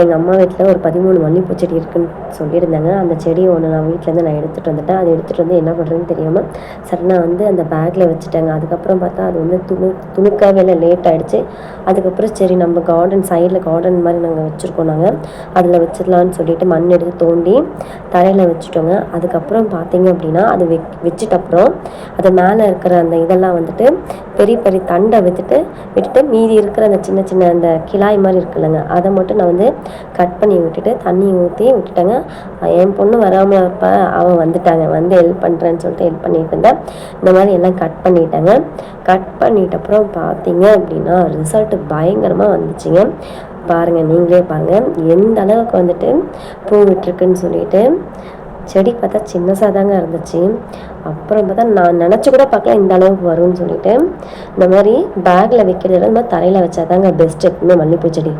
எங்கள் அம்மா வீட்டில் ஒரு பதிமூணு மல்லிகைப்பூ செடி இருக்குன்னு சொல்லியிருந்தாங்க. அந்த செடியை ஒன்று நான் வீட்டிலேருந்து நான் எடுத்துகிட்டு வந்துட்டேன். அதை எடுத்துகிட்டு வந்து என்ன பண்ணுறதுன்னு தெரியாமல் சடனாக வந்து அந்த பேக்கில் வச்சுட்டாங்க. அதுக்கப்புறம் பார்த்தா அது வந்து துணு துணுக்காவே இல்லை லேட் ஆகிடுச்சு அதுக்கப்புறம் சரி நம்ம கார்டன் சைடில் கார்டன் மாதிரி நாங்கள் வச்சுருக்கோம் நாங்கள் அதில் வச்சிடலான்னு சொல்லிட்டு மண் எடுத்து தோண்டி தரையில் வச்சுட்டோங்க. அதுக்கப்புறம் பார்த்தீங்க அப்படின்னா அது வெ வச்சுட்ட அப்புறம் அது மேலே இருக்கிற அந்த இதெல்லாம் வந்துட்டு பெரிய பெரிய தண்டை விட்டுட்டு விட்டுட்டு மீதி இருக்கிற அந்த சின்ன சின்ன அந்த கிளாய் மாதிரி இருக்குல்லங்க. அதை மட்டும் நான் வந்து கட் பண்ணி விட்டுட்டு தண்ணி ஊற்றி விட்டுட்டேங்க. என் பொண்ணு வராமல் இருப்பா அவன் வந்துட்டாங்க. வந்து ஹெல்ப் பண்ணுறேன்னு சொல்லிட்டு ஹெல்ப் பண்ணிட்டு இருந்தேன் இந்த மாதிரி எல்லாம் கட் பண்ணிட்டேங்க. கட் பண்ணிட்ட அப்புறம் பார்த்தீங்க அப்படின்னா ரிசல்ட்டு பயங்கரமாக வந்துச்சுங்க. பாருங்கள் நீங்களே பாருங்கள் எந்த அளவுக்கு வந்துட்டு பூ விட்டுருக்குன்னு சொல்லிட்டு செடி பார்த்தா சின்னசாக தாங்க இருந்துச்சு. அப்புறம் பார்த்தா நான் நினச்சி கூட பார்க்கல இந்த அளவுக்கு வரும்னு சொல்லிட்டு. இந்த மாதிரி பேக்கில் வைக்கிறத இந்த மாதிரி தரையில் வச்சா தாங்க பெஸ்ட் எப்பவுமே மல்லிகைப்பூ செடி.